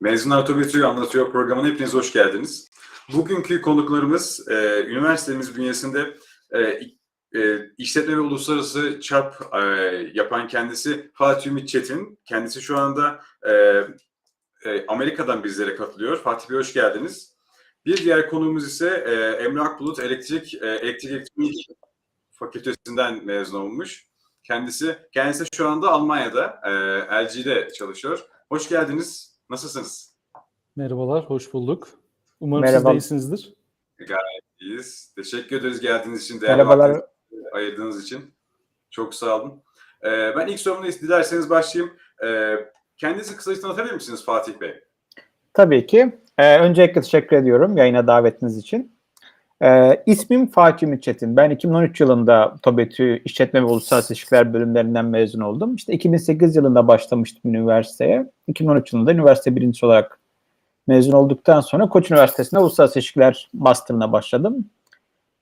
Mezunlar Otobüsü Anlatıyor programına hepiniz hoş geldiniz. Bugünkü konuklarımız e, üniversitemiz bünyesinde e, e, işletme ve uluslararası çap e, yapan kendisi Fatih Ümit Çetin. Kendisi şu anda e, e, Amerika'dan bizlere katılıyor. Fatih Bey hoş geldiniz. Bir diğer konuğumuz ise e, Emre Akbulut Elektrik e, Elektrik Elektronik Fakültesinden mezun olmuş. Kendisi kendisi şu anda Almanya'da e, LG'de çalışıyor. Hoş geldiniz. Nasılsınız? Merhabalar, hoş bulduk. Umarım Merhaba. siz de iyisinizdir. İyiyiz. Teşekkür ederiz geldiğiniz için. Değerli Merhabalar. vaktinizi ayırdığınız için. Çok sağ olun. Ee, ben ilk sorumla dilerseniz başlayayım. Ee, kendinizi kısaca tanıtabilir misiniz Fatih Bey? Tabii ki. Ee, öncelikle teşekkür ediyorum yayına davetiniz için. Ee, ismim Fatih Ümit Çetin. Ben 2013 yılında TOBETÜ İşletme ve Uluslararası İlişkiler bölümlerinden mezun oldum. İşte 2008 yılında başlamıştım üniversiteye. 2013 yılında üniversite birincisi olarak mezun olduktan sonra Koç Üniversitesi'nde Uluslararası İlişkiler Master'ına başladım.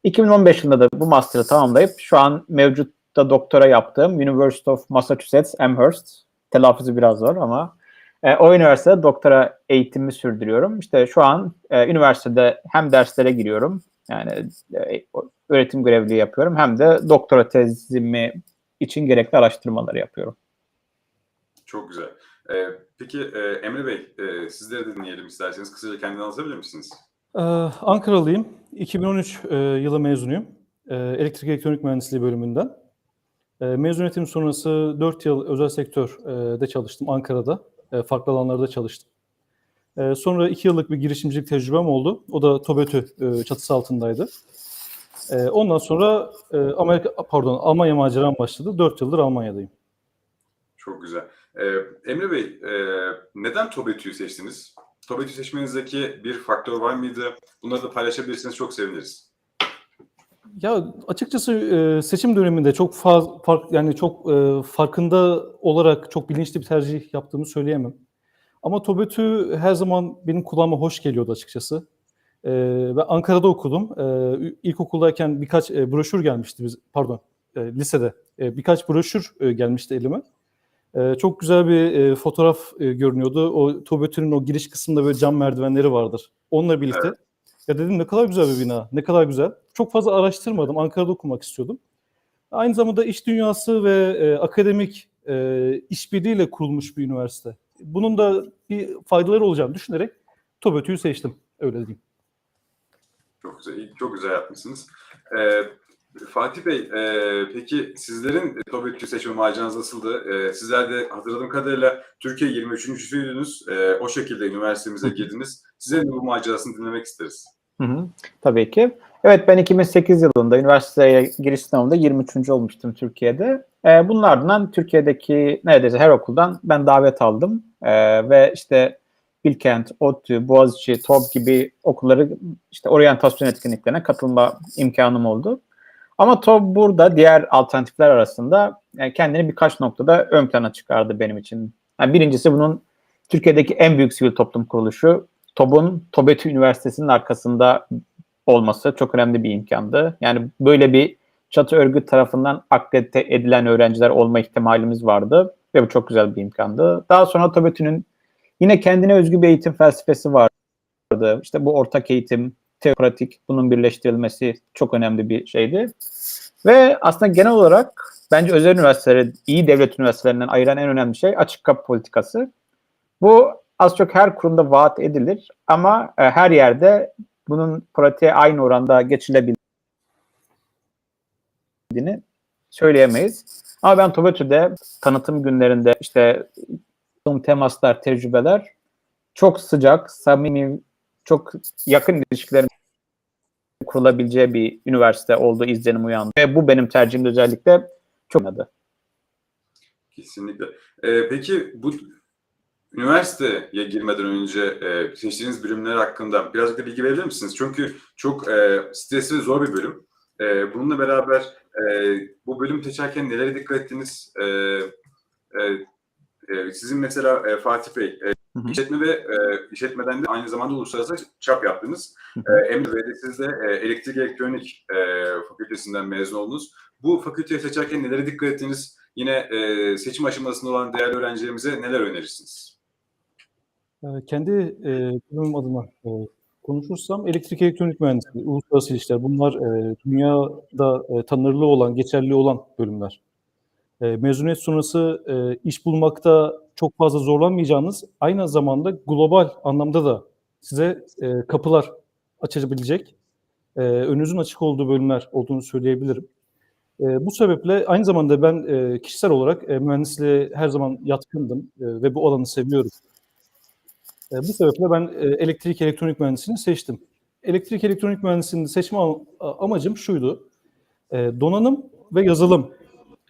2015 yılında da bu master'ı tamamlayıp şu an mevcutta doktora yaptığım University of Massachusetts Amherst, telaffuzu biraz zor ama e, o üniversitede doktora eğitimimi sürdürüyorum. İşte şu an e, üniversitede hem derslere giriyorum, yani e, öğretim görevliliği yapıyorum hem de doktora tezimi için gerekli araştırmaları yapıyorum. Çok güzel. Ee, peki e, Emre Bey, e, sizleri de dinleyelim isterseniz. Kısaca kendini anlatabilir misiniz? Ee, Ankaralıyım. 2013 e, yılı mezunuyum. Ee, Elektrik Elektronik Mühendisliği bölümünden. Ee, mezuniyetim sonrası 4 yıl özel sektörde çalıştım Ankara'da. E, farklı alanlarda çalıştım. Ee, sonra 2 yıllık bir girişimcilik tecrübem oldu. O da TOBETÜ e, çatısı altındaydı. Ee, ondan sonra e, Amerika, pardon Almanya maceram başladı. 4 yıldır Almanya'dayım. Çok güzel. Ee, Emre Bey, e, neden TOBETÜ'yü seçtiniz? TOBETÜ seçmenizdeki bir faktör var mıydı? Bunları da paylaşabilirseniz çok seviniriz. Ya açıkçası e, seçim döneminde çok fazla fark yani çok e, farkında olarak çok bilinçli bir tercih yaptığımı söyleyemem. Ama TOBETÜ her zaman benim kulağıma hoş geliyordu açıkçası. E, ve Ankara'da okudum. E, ilkokuldayken birkaç e, broşür gelmişti biz pardon e, lisede e, birkaç broşür e, gelmişti elime. E, çok güzel bir e, fotoğraf e, görünüyordu. O TOBETÜ'nün o giriş kısmında böyle cam merdivenleri vardır. Onunla birlikte ya dedim ne kadar güzel bir bina, ne kadar güzel. Çok fazla araştırmadım, Ankara'da okumak istiyordum. Aynı zamanda iş dünyası ve e, akademik e, işbirliğiyle kurulmuş bir üniversite. Bunun da bir faydaları olacağını düşünerek TOBETÜ'yü seçtim, öyle diyeyim. Çok güzel, çok güzel yapmışsınız. Ee, Fatih Bey, e, peki sizlerin TOBETÜ seçme maceranız nasıldı? E, sizler de hatırladığım kadarıyla Türkiye 23.süydünüz. E, o şekilde üniversitemize girdiniz. Sizlerin de bu macerasını dinlemek isteriz. Hı hı, tabii ki. Evet ben 2008 yılında üniversiteye giriş sınavında 23. olmuştum Türkiye'de. Ee, bunun ardından Türkiye'deki neredeyse her okuldan ben davet aldım. Ee, ve işte Bilkent, ODTÜ, Boğaziçi, TOB gibi okulları işte oryantasyon etkinliklerine katılma imkanım oldu. Ama TOB burada diğer alternatifler arasında e, kendini birkaç noktada ön plana çıkardı benim için. Yani birincisi bunun Türkiye'deki en büyük sivil toplum kuruluşu TOB'un TOBETÜ Üniversitesi'nin arkasında olması çok önemli bir imkandı. Yani böyle bir çatı örgüt tarafından akredite edilen öğrenciler olma ihtimalimiz vardı ve bu çok güzel bir imkandı. Daha sonra TOBETÜ'nün yine kendine özgü bir eğitim felsefesi vardı. İşte bu ortak eğitim, teopratik bunun birleştirilmesi çok önemli bir şeydi. Ve aslında genel olarak bence özel üniversiteleri iyi devlet üniversitelerinden ayıran en önemli şey açık kapı politikası. Bu az çok her kurumda vaat edilir ama e, her yerde bunun pratiğe aynı oranda geçilebildiğini söyleyemeyiz. Ama ben TOBETÜ'de tanıtım günlerinde işte temaslar, tecrübeler çok sıcak, samimi, çok yakın ilişkilerin kurulabileceği bir üniversite olduğu izlenim uyandı. Ve bu benim tercihimde özellikle çok önemli. Kesinlikle. E, peki bu üniversiteye girmeden önce e, seçtiğiniz bölümler hakkında birazcık da bilgi verebilir misiniz? Çünkü çok e, stresli ve zor bir bölüm. E, bununla beraber e, bu bölüm seçerken nelere dikkat ettiniz? E, e, e, sizin mesela e, Fatih Bey, e, işletme ve e, işletmeden de aynı zamanda uluslararası çap yaptınız. E. Emre Bey de siz de e, elektrik elektronik e, fakültesinden mezun oldunuz. Bu fakülteyi seçerken nelere dikkat ettiniz? Yine e, seçim aşamasında olan değerli öğrencilerimize neler önerirsiniz? Ee, Kendi e, bölümüm adına e, konuşursam elektrik elektronik mühendisliği, uluslararası ilişkiler bunlar e, dünyada e, tanınırlığı olan, geçerli olan bölümler. E, mezuniyet sonrası e, iş bulmakta çok fazla zorlanmayacağınız, aynı zamanda global anlamda da size e, kapılar açabilecek, e, önünüzün açık olduğu bölümler olduğunu söyleyebilirim. E, bu sebeple aynı zamanda ben e, kişisel olarak e, mühendisliğe her zaman yatkındım e, ve bu alanı seviyorum. E, bu sebeple ben e, elektrik elektronik mühendisliğini seçtim. Elektrik elektronik mühendisliğini seçme am- amacım şuydu. E, donanım ve yazılım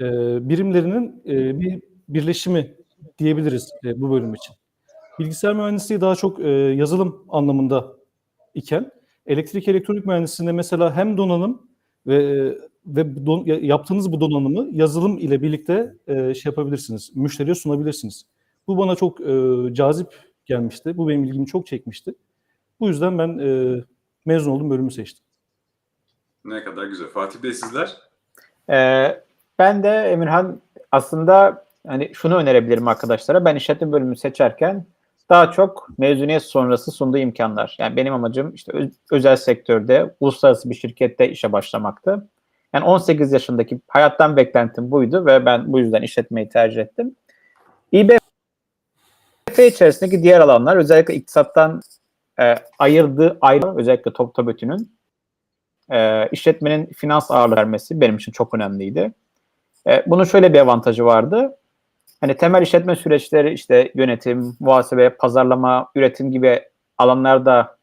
e, birimlerinin e, bir birleşimi diyebiliriz bu bölüm için. Bilgisayar mühendisliği daha çok yazılım anlamında iken elektrik elektronik mühendisliğinde mesela hem donanım ve ve don- ya- yaptığınız bu donanımı yazılım ile birlikte e, şey yapabilirsiniz, müşteriye sunabilirsiniz. Bu bana çok e, cazip gelmişti. Bu benim ilgimi çok çekmişti. Bu yüzden ben e, mezun olduğum bölümü seçtim. Ne kadar güzel. Fatih Bey sizler? Ee, ben de Emirhan aslında hani şunu önerebilirim arkadaşlara. Ben işletme bölümünü seçerken daha çok mezuniyet sonrası sunduğu imkanlar. Yani benim amacım işte özel sektörde, uluslararası bir şirkette işe başlamaktı. Yani 18 yaşındaki hayattan beklentim buydu ve ben bu yüzden işletmeyi tercih ettim. İBF içerisindeki diğer alanlar özellikle iktisattan e, ayırdığı ayrı özellikle top Tobötü'nün e, işletmenin finans ağırlığı vermesi benim için çok önemliydi. E, bunun şöyle bir avantajı vardı. Hani temel işletme süreçleri işte yönetim, muhasebe, pazarlama, üretim gibi alanlarda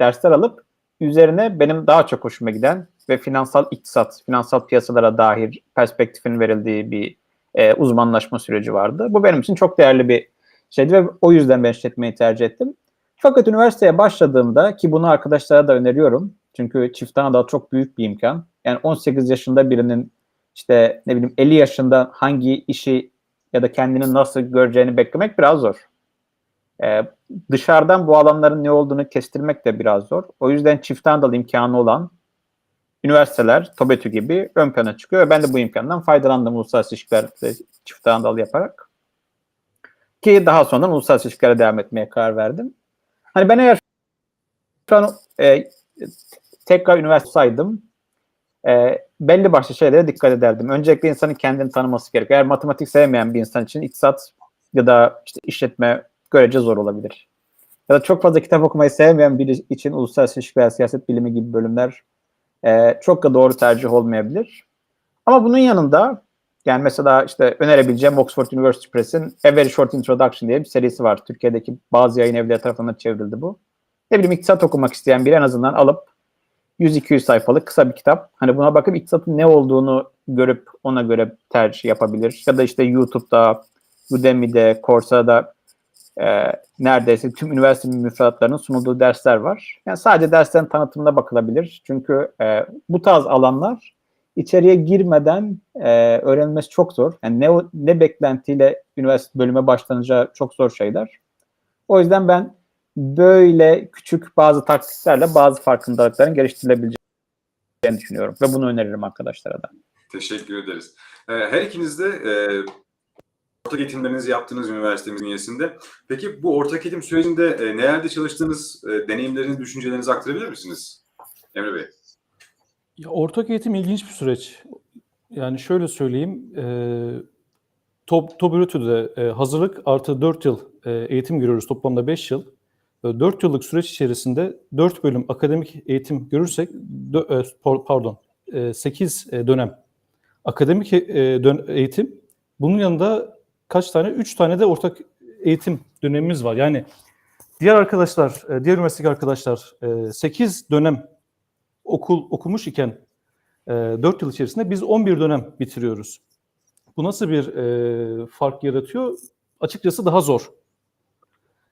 dersler alıp üzerine benim daha çok hoşuma giden ve finansal iktisat, finansal piyasalara dair perspektifin verildiği bir e, uzmanlaşma süreci vardı. Bu benim için çok değerli bir şeydi ve o yüzden ben işletmeyi tercih ettim. Fakat üniversiteye başladığımda ki bunu arkadaşlara da öneriyorum. Çünkü çift Anadolu çok büyük bir imkan. Yani 18 yaşında birinin işte ne bileyim 50 yaşında hangi işi ya da kendini nasıl göreceğini beklemek biraz zor. Ee, dışarıdan bu alanların ne olduğunu kestirmek de biraz zor. O yüzden çift Anadolu imkanı olan üniversiteler, TOBETÜ gibi ön plana çıkıyor. Ben de bu imkandan faydalandım uluslararası ilişkilerde çift Anadolu yaparak. Ki daha sonra uluslararası ilişkilere devam etmeye karar verdim. Hani ben eğer şu an e, tekrar üniversite olsaydım e, belli başlı şeylere dikkat ederdim. Öncelikle insanın kendini tanıması gerekiyor. Eğer matematik sevmeyen bir insan için iktisat ya da işte işletme görece zor olabilir. Ya da çok fazla kitap okumayı sevmeyen biri için uluslararası ilişkiler, siyaset bilimi gibi bölümler e, çok da doğru tercih olmayabilir. Ama bunun yanında yani mesela işte önerebileceğim Oxford University Press'in A Very Short Introduction diye bir serisi var. Türkiye'deki bazı yayın evleri tarafından çevrildi bu. Ne bileyim iktisat okumak isteyen biri en azından alıp 100-200 sayfalık kısa bir kitap. Hani buna bakıp iktisatın ne olduğunu görüp ona göre tercih yapabilir. Ya da işte YouTube'da, Udemy'de, Coursera'da e, neredeyse tüm üniversite müfredatlarının sunulduğu dersler var. Yani sadece derslerin tanıtımına bakılabilir. Çünkü e, bu tarz alanlar içeriye girmeden e, öğrenilmesi çok zor. Yani ne ne beklentiyle üniversite bölüme başlanacağı çok zor şeyler. O yüzden ben böyle küçük bazı taktiklerle bazı farkındalıkların geliştirilebileceğini düşünüyorum ve bunu öneririm arkadaşlara da. Teşekkür ederiz. Ee, Her ikiniz de e, ortak eğitimlerinizi yaptığınız üniversitemizin üyesinde. Peki bu ortak eğitim sürecinde e, nelerde çalıştığınız, e, deneyimlerinizi, düşüncelerinizi aktarabilir misiniz? Emre Bey. Ya, ortak eğitim ilginç bir süreç. Yani şöyle söyleyeyim, e, Top, TOBÜRÜTÜ'de e, hazırlık artı 4 yıl e, eğitim görüyoruz, toplamda 5 yıl. E, 4 yıllık süreç içerisinde 4 bölüm akademik eğitim görürsek, dö- e, par- pardon, e, 8 e, dönem akademik e, dön- eğitim. Bunun yanında kaç tane? 3 tane de ortak eğitim dönemimiz var. Yani diğer arkadaşlar, e, diğer üniversitedeki arkadaşlar 8 dönem okul okumuş iken e, 4 yıl içerisinde biz 11 dönem bitiriyoruz. Bu nasıl bir e, fark yaratıyor? Açıkçası daha zor.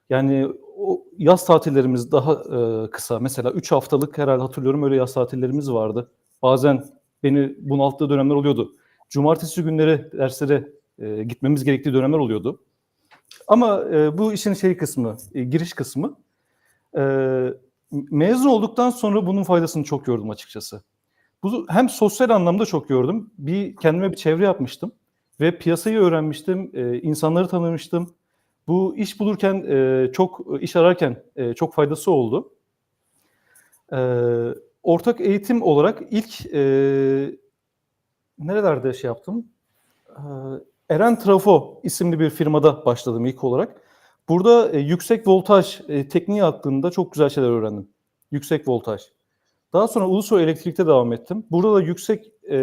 Yani o yaz tatillerimiz daha e, kısa. Mesela 3 haftalık herhalde hatırlıyorum öyle yaz tatillerimiz vardı. Bazen beni bunalttığı dönemler oluyordu. Cumartesi günleri derslere e, gitmemiz gerektiği dönemler oluyordu. Ama bu işin şey kısmı, giriş kısmı. Mezun olduktan sonra bunun faydasını çok gördüm açıkçası. Bu hem sosyal anlamda çok gördüm. Bir kendime bir çevre yapmıştım ve piyasayı öğrenmiştim, e, insanları tanımıştım. Bu iş bulurken, e, çok iş ararken e, çok faydası oldu. E, ortak eğitim olarak ilk e, nerelerde şey yaptım? E, Eren Trafo isimli bir firmada başladım ilk olarak. Burada e, yüksek voltaj e, tekniği hakkında çok güzel şeyler öğrendim. Yüksek voltaj. Daha sonra Ulusoy Elektrik'te devam ettim. Burada da yüksek e,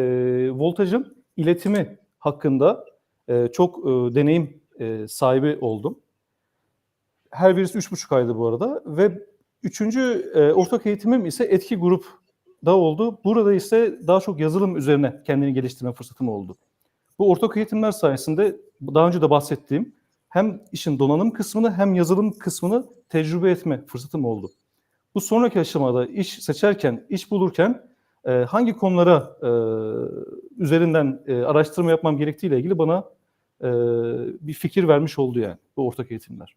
voltajın iletimi hakkında e, çok e, deneyim e, sahibi oldum. Her birisi üç buçuk aydı bu arada ve üçüncü e, ortak eğitimim ise etki grupta oldu. Burada ise daha çok yazılım üzerine kendini geliştirme fırsatım oldu. Bu ortak eğitimler sayesinde daha önce de bahsettiğim hem işin donanım kısmını hem yazılım kısmını tecrübe etme fırsatım oldu. Bu sonraki aşamada iş seçerken, iş bulurken e, hangi konulara e, üzerinden e, araştırma yapmam gerektiğiyle ilgili bana e, bir fikir vermiş oldu yani bu ortak eğitimler.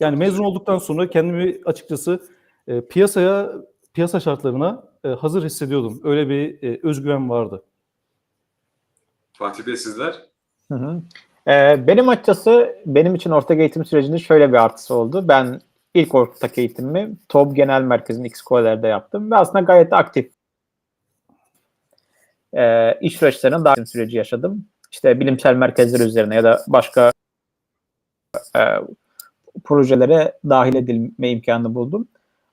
Yani mezun olduktan sonra kendimi açıkçası e, piyasaya, piyasa şartlarına e, hazır hissediyordum. Öyle bir e, özgüven vardı. Fatih Bey sizler? Hı hı. Ee, benim açıkçası benim için ortak eğitim sürecinde şöyle bir artısı oldu. Ben ilk ortak eğitimimi TOB Genel Merkezi'nin X-Scholar'da yaptım ve aslında gayet aktif e, iş süreçlerinin daha süreci yaşadım. İşte bilimsel merkezler üzerine ya da başka e, projelere dahil edilme imkanı buldum.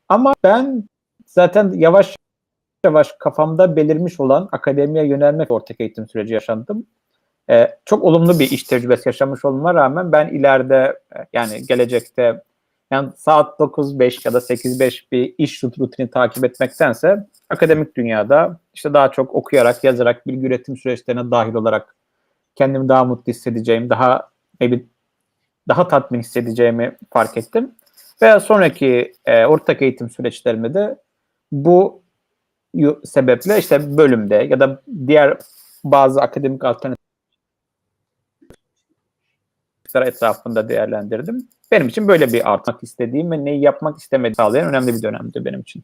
Ama ben zaten yavaş yavaş kafamda belirmiş olan akademiye yönelmek ortak eğitim süreci yaşandım. Ee, çok olumlu bir iş tecrübesi yaşamış olmama rağmen ben ileride e, yani gelecekte yani saat 9-5 ya da 8-5 bir iş rutini takip etmektense akademik dünyada işte daha çok okuyarak, yazarak, bilgi üretim süreçlerine dahil olarak kendimi daha mutlu hissedeceğim, daha maybe daha tatmin hissedeceğimi fark ettim. Ve sonraki e, ortak eğitim süreçlerimi de bu sebeple işte bölümde ya da diğer bazı akademik alternatifler etrafında değerlendirdim. Benim için böyle bir artmak istediğim ve neyi yapmak istemediğimi sağlayan önemli bir dönemdi benim için.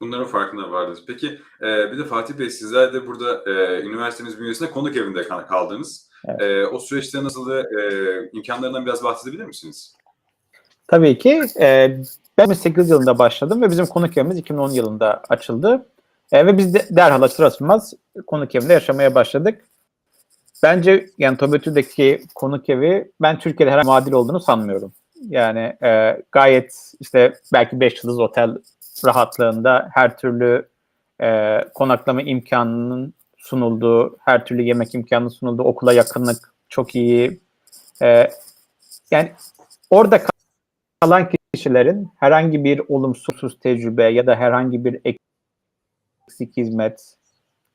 Bunların farkında vardınız. Peki e, bir de Fatih Bey sizler de burada e, üniversitemiz bünyesinde konuk evinde kal- kaldınız. Evet. E, o süreçte nasıldı? E, imkanlarından biraz bahsedebilir misiniz? Tabii ki. E, ben 2008 yılında başladım ve bizim konuk evimiz 2010 yılında açıldı. E, ve biz de derhal açılır açılmaz konuk evinde yaşamaya başladık. Bence yani Tobetü'deki konuk evi ben Türkiye'de herhangi muadil olduğunu sanmıyorum. Yani e, gayet işte belki 5 yıldız otel rahatlığında her türlü e, konaklama imkanının sunulduğu, her türlü yemek imkanının sunulduğu, okula yakınlık çok iyi. E, yani orada kalan kişilerin herhangi bir olumsuz tecrübe ya da herhangi bir eksik hizmet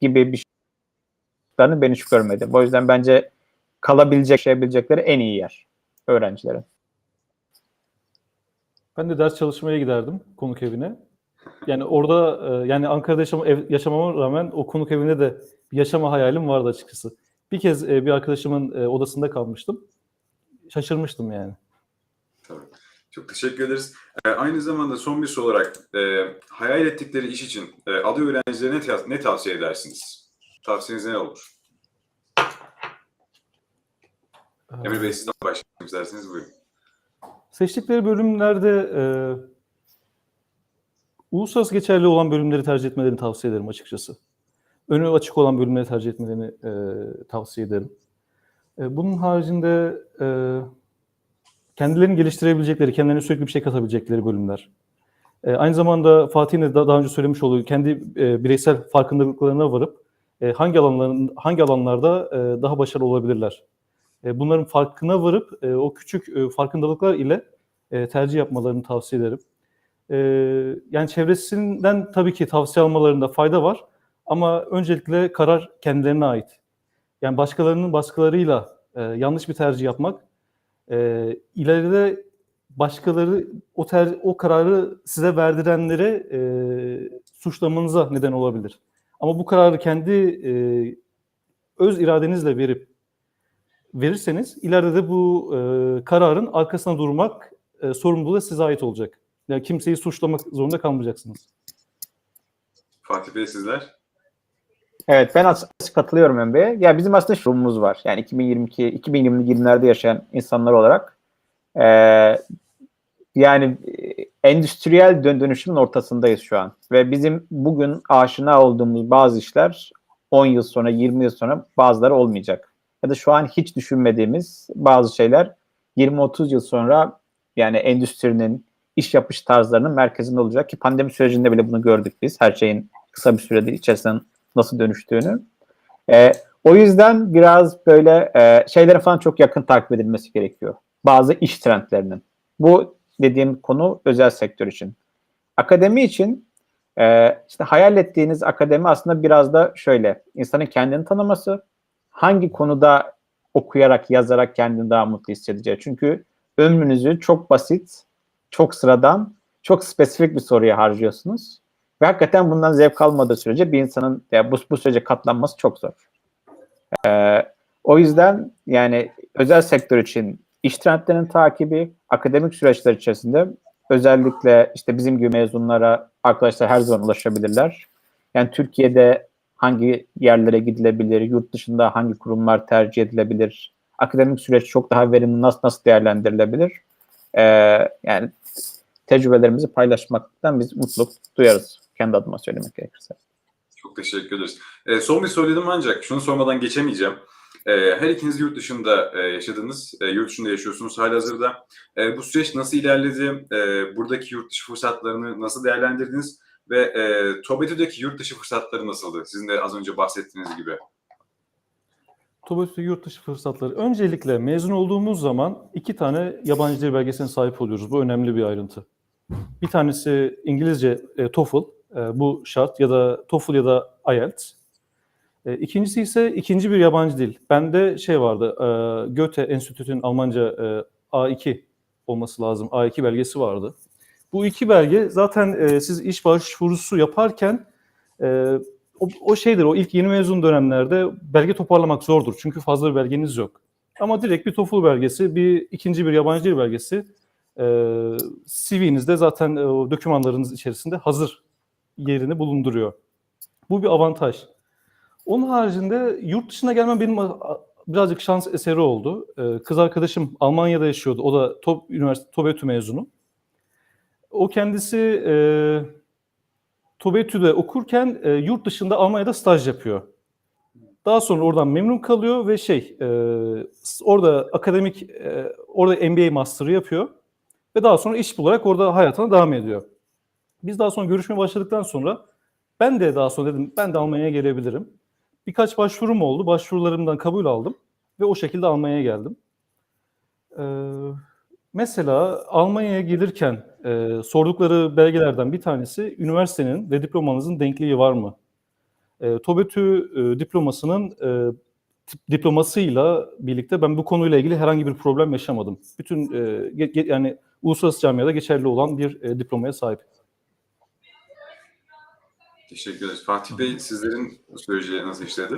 gibi bir şeylerini ben hiç görmedim. O yüzden bence kalabilecek, yaşayabilecekleri en iyi yer öğrencilerin. Ben de ders çalışmaya giderdim konuk evine. Yani orada e, yani Ankara'da yaşam, ev, yaşamama rağmen o konuk evinde de bir yaşama hayalim vardı açıkçası. Bir kez e, bir arkadaşımın e, odasında kalmıştım. Şaşırmıştım yani. Tabii. Çok teşekkür ederiz. E, aynı zamanda son bir soru olarak e, hayal ettikleri iş için e, aday öğrencilere ne tavsiye edersiniz? Tavsiyeniz ne olur? Emre Bey sizden başlayalım isterseniz buyurun. Seçtikleri bölümlerde e, uluslararası geçerli olan bölümleri tercih etmelerini tavsiye ederim açıkçası. Önü açık olan bölümleri tercih etmelerini e, tavsiye ederim. E, bunun haricinde e, kendilerini geliştirebilecekleri, kendilerine sürekli bir şey katabilecekleri bölümler. E, aynı zamanda Fatih'in de da- daha önce söylemiş olduğu kendi e, bireysel farkındalıklarına varıp e, hangi alanların hangi alanlarda e, daha başarılı olabilirler. E, bunların farkına varıp e, o küçük e, farkındalıklar ile e, tercih yapmalarını tavsiye ederim. E, yani çevresinden tabii ki tavsiye almalarında fayda var ama öncelikle karar kendilerine ait. Yani başkalarının baskılarıyla e, yanlış bir tercih yapmak e, ileride başkaları o ter, o kararı size verdirenlere e, suçlamanıza neden olabilir. Ama bu kararı kendi e, öz iradenizle verip verirseniz ileride de bu e, kararın arkasına durmak e, sorumluluğu da size ait olacak. Yani kimseyi suçlamak zorunda kalmayacaksınız. Fatih Bey sizler? Evet ben as- katılıyorum Emre'ye. Ya bizim aslında şurumuz var. Yani 2022 2020'lerde yaşayan insanlar olarak eee, yani e, endüstriyel dön- dönüşümün ortasındayız şu an. Ve bizim bugün aşina olduğumuz bazı işler 10 yıl sonra 20 yıl sonra bazıları olmayacak. Ya da şu an hiç düşünmediğimiz bazı şeyler 20-30 yıl sonra yani endüstrinin iş yapış tarzlarının merkezinde olacak ki pandemi sürecinde bile bunu gördük biz. Her şeyin kısa bir sürede içerisinden nasıl dönüştüğünü. Ee, o yüzden biraz böyle e, şeylerin falan çok yakın takip edilmesi gerekiyor. Bazı iş trendlerinin. Bu dediğim konu özel sektör için. Akademi için e, işte hayal ettiğiniz akademi aslında biraz da şöyle. insanın kendini tanıması, hangi konuda okuyarak, yazarak kendini daha mutlu hissedeceği. Çünkü ömrünüzü çok basit, çok sıradan, çok spesifik bir soruya harcıyorsunuz. Ve hakikaten bundan zevk almadığı sürece bir insanın ya bu, bu sürece katlanması çok zor. Ee, o yüzden yani özel sektör için iş trendlerinin takibi, akademik süreçler içerisinde özellikle işte bizim gibi mezunlara arkadaşlar her zaman ulaşabilirler. Yani Türkiye'de hangi yerlere gidilebilir, yurt dışında hangi kurumlar tercih edilebilir, akademik süreç çok daha verimli nasıl nasıl değerlendirilebilir? Ee, yani tecrübelerimizi paylaşmaktan biz mutluluk duyarız. Kendi adıma söylemek gerekirse. Çok teşekkür ederiz. E, son bir söyledim ancak şunu sormadan geçemeyeceğim. E, her ikiniz yurt dışında e, yaşadınız, e, yurt dışında yaşıyorsunuz halihazırda. E, bu süreç nasıl ilerledi? E, buradaki yurt dışı fırsatlarını nasıl değerlendirdiniz? Ve e, yurt dışı fırsatları nasıldı? Sizin de az önce bahsettiğiniz gibi. TOBETÜ yurt dışı fırsatları. Öncelikle mezun olduğumuz zaman iki tane yabancı dil belgesine sahip oluyoruz. Bu önemli bir ayrıntı. Bir tanesi İngilizce e, TOEFL, bu şart ya da TOEFL ya da IELTS. E, ikincisi ise ikinci bir yabancı dil. Bende şey vardı, e, Goethe Enstitü'nün Almanca e, A2 olması lazım, A2 belgesi vardı. Bu iki belge zaten e, siz iş başvurusu yaparken e, o, o şeydir, o ilk yeni mezun dönemlerde belge toparlamak zordur. Çünkü fazla bir belgeniz yok. Ama direkt bir TOEFL belgesi, bir ikinci bir yabancı dil belgesi e, CV'nizde zaten e, dokümanlarınız içerisinde hazır yerini bulunduruyor. Bu bir avantaj. Onun haricinde yurt dışına gelmem benim birazcık şans eseri oldu. E, kız arkadaşım Almanya'da yaşıyordu. O da TOP Üniversite TOBETÜ mezunu. O kendisi e, TOBETÜ'de okurken e, yurt dışında Almanya'da staj yapıyor. Daha sonra oradan memnun kalıyor ve şey e, orada akademik e, orada MBA master'ı yapıyor ve daha sonra iş bularak orada hayatına devam ediyor. Biz daha sonra görüşmeye başladıktan sonra ben de daha sonra dedim ben de Almanya'ya gelebilirim. Birkaç başvurum oldu. Başvurularımdan kabul aldım ve o şekilde Almanya'ya geldim. Ee, mesela Almanya'ya gelirken e, sordukları belgelerden bir tanesi üniversitenin ve diplomanızın denkliği var mı? E, TOBETÜ e, diplomasının e, diplomasıyla birlikte ben bu konuyla ilgili herhangi bir problem yaşamadım. Bütün e, ge- yani uluslararası camiada geçerli olan bir e, diplomaya sahip. Teşekkür ederiz. Fatih Bey sizlerin süreci nasıl işledi?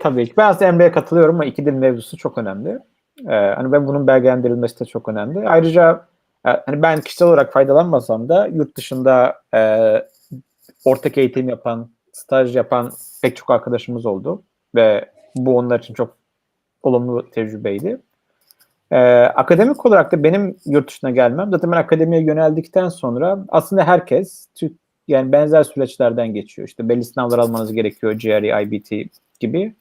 Tabii ki. Ben aslında Emre'ye katılıyorum ama iki dil mevzusu çok önemli. Ee, hani ben bunun belgelendirilmesi de çok önemli. Ayrıca e, hani ben kişisel olarak faydalanmasam da yurt dışında e, ortak eğitim yapan, staj yapan pek çok arkadaşımız oldu ve bu onlar için çok olumlu tecrübeydi. Ee, akademik olarak da benim yurt dışına gelmem, zaten ben akademiye yöneldikten sonra aslında herkes Türk yani benzer süreçlerden geçiyor. İşte belli sınavlar almanız gerekiyor, GRE, IBT gibi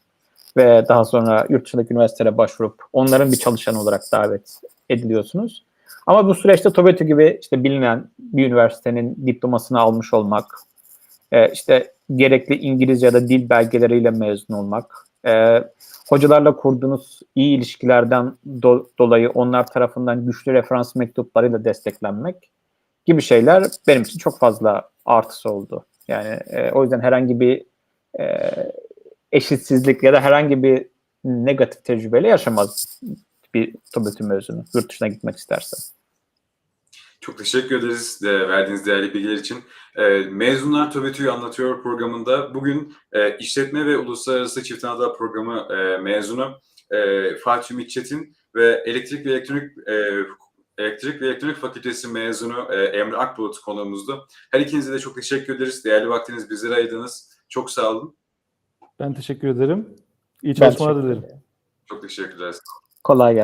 ve daha sonra yurt dışındaki üniversitelere başvurup onların bir çalışan olarak davet ediliyorsunuz. Ama bu süreçte TOBETÜ gibi işte bilinen bir üniversitenin diplomasını almış olmak, e, işte gerekli İngilizce ya da dil belgeleriyle mezun olmak, e, hocalarla kurduğunuz iyi ilişkilerden do- dolayı onlar tarafından güçlü referans mektuplarıyla desteklenmek gibi şeyler benim için çok fazla artısı oldu. Yani e, o yüzden herhangi bir e, eşitsizlik ya da herhangi bir negatif tecrübeyle yaşamaz bir TOBETÜ mezunu yurt dışına gitmek isterse. Çok teşekkür ederiz de verdiğiniz değerli bilgiler için. E, Mezunlar TOBETÜ'yü anlatıyor programında bugün e, işletme ve uluslararası çift anadal programı e, mezunu e, Fatih Ümit Çetin ve elektrik ve elektronik e, elektrik ve elektronik fakültesi mezunu e, Emre Akbulut konuğumuzdu. Her ikinize de çok teşekkür ederiz. Değerli vaktiniz bizlere ayırdınız. Çok sağ olun. Ben teşekkür ederim. İyi çalışmalar dilerim. Çok teşekkürler. Kolay gelsin.